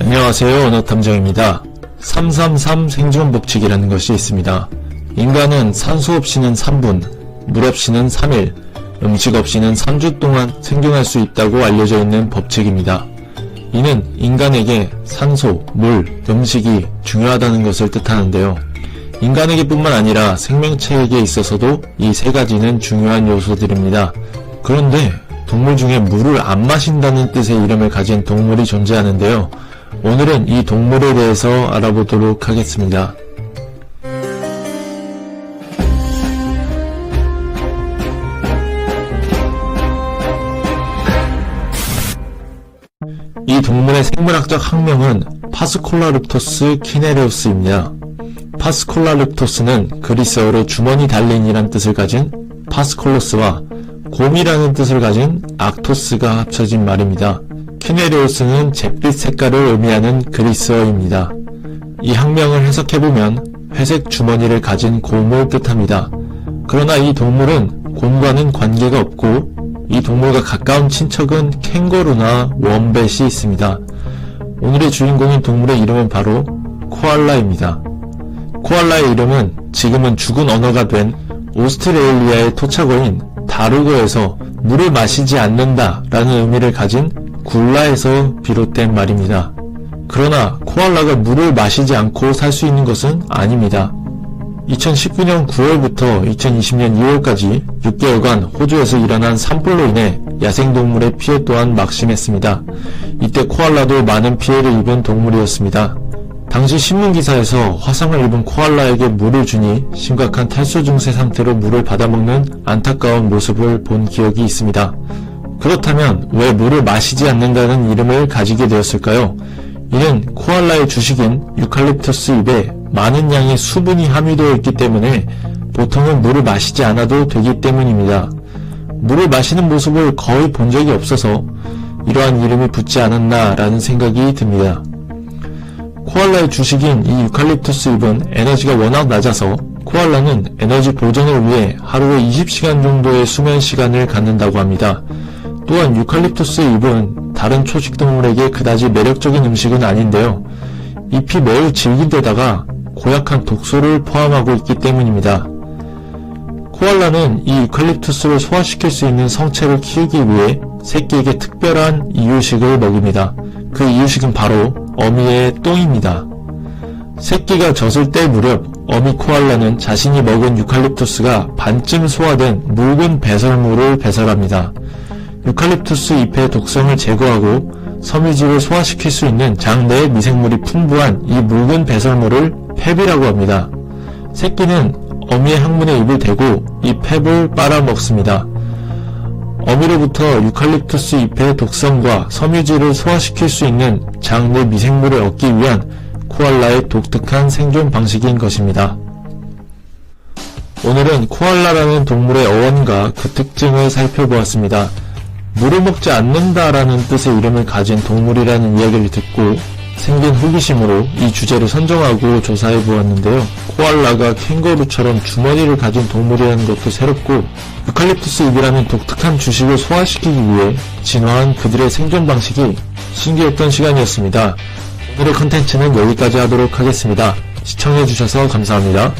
안녕하세요. 언어탐정입니다. 333 생존 법칙이라는 것이 있습니다. 인간은 산소 없이는 3분, 물 없이는 3일, 음식 없이는 3주 동안 생존할 수 있다고 알려져 있는 법칙입니다. 이는 인간에게 산소, 물, 음식이 중요하다는 것을 뜻하는데요. 인간에게 뿐만 아니라 생명체에게 있어서도 이 세 가지는 중요한 요소들입니다. 그런데 동물 중에 물을 안 마신다는 뜻의 이름을 가진 동물이 존재하는데요. 오늘은 이 동물에 대해서 알아보도록 하겠습니다. 이 동물의 생물학적 학명은 파스콜라릅토스 키네레우스입니다. 파스콜라릅토스는 그리스어로 주머니 달린이란 뜻을 가진 파스콜로스와 곰이라는 뜻을 가진 악토스가 합쳐진 말입니다. 키네레우스는 잿빛 색깔을 의미하는 그리스어입니다. 이 학명을 해석해보면 회색 주머니를 가진 곰을 뜻합니다. 그러나 이 동물은 곰과는 관계가 없고 이 동물과 가까운 친척은 캥거루나 원뱃이 있습니다. 오늘의 주인공인 동물의 이름은 바로 코알라입니다. 코알라의 이름은 지금은 죽은 언어가 된 오스트레일리아의 토착어인 다루거에서 물을 마시지 않는다 라는 의미를 가진 굴라에서 비롯된 말입니다. 그러나 코알라가 물을 마시지 않고 살 수 있는 것은 아닙니다. 2019년 9월부터 2020년 2월까지 6개월간 호주에서 일어난 산불로 인해 야생동물의 피해 또한 막심했습니다. 이때 코알라도 많은 피해를 입은 동물이었습니다. 당시 신문기사에서 화상을 입은 코알라에게 물을 주니 심각한 탈수 증세 상태로 물을 받아먹는 안타까운 모습을 본 기억이 있습니다. 그렇다면 왜 물을 마시지 않는다는 이름을 가지게 되었을까요? 이는 코알라의 주식인 유칼립투스 잎에 많은 양의 수분이 함유되어 있기 때문에 보통은 물을 마시지 않아도 되기 때문입니다. 물을 마시는 모습을 거의 본 적이 없어서 이러한 이름이 붙지 않았나 라는 생각이 듭니다. 코알라의 주식인 이 유칼립투스 잎은 에너지가 워낙 낮아서 코알라는 에너지 보존을 위해 하루에 20시간 정도의 수면 시간을 갖는다고 합니다. 또한 유칼립투스 잎은 다른 초식동물에게 그다지 매력적인 음식은 아닌데요. 잎이 매우 질긴데다가 고약한 독소를 포함하고 있기 때문입니다. 코알라는 이 유칼립투스를 소화시킬 수 있는 성체를 키우기 위해 새끼에게 특별한 이유식을 먹입니다. 그 이유식은 바로 어미의 똥입니다. 새끼가 젖을 때 무렵 어미 코알라는 자신이 먹은 유칼립투스가 반쯤 소화된 묽은 배설물을 배설합니다. 유칼립투스 잎의 독성을 제거하고 섬유질을 소화시킬 수 있는 장내의 미생물이 풍부한 이 묽은 배설물을 펩이라고 합니다. 새끼는 어미의 항문에 입을 대고 이 펩을 빨아먹습니다. 어미로부터 유칼립투스 잎의 독성과 섬유질을 소화시킬 수 있는 장내 미생물을 얻기 위한 코알라의 독특한 생존 방식인 것입니다. 오늘은 코알라라는 동물의 어원과 그 특징을 살펴보았습니다. 물을 먹지 않는다라는 뜻의 이름을 가진 동물이라는 이야기를 듣고 생긴 호기심으로 이 주제를 선정하고 조사해 보았는데요. 코알라가 캥거루처럼 주머니를 가진 동물이라는 것도 새롭고 유칼립투스 잎이라는 독특한 주식을 소화시키기 위해 진화한 그들의 생존 방식이 신기했던 시간이었습니다. 오늘의 컨텐츠는 여기까지 하도록 하겠습니다. 시청해주셔서 감사합니다.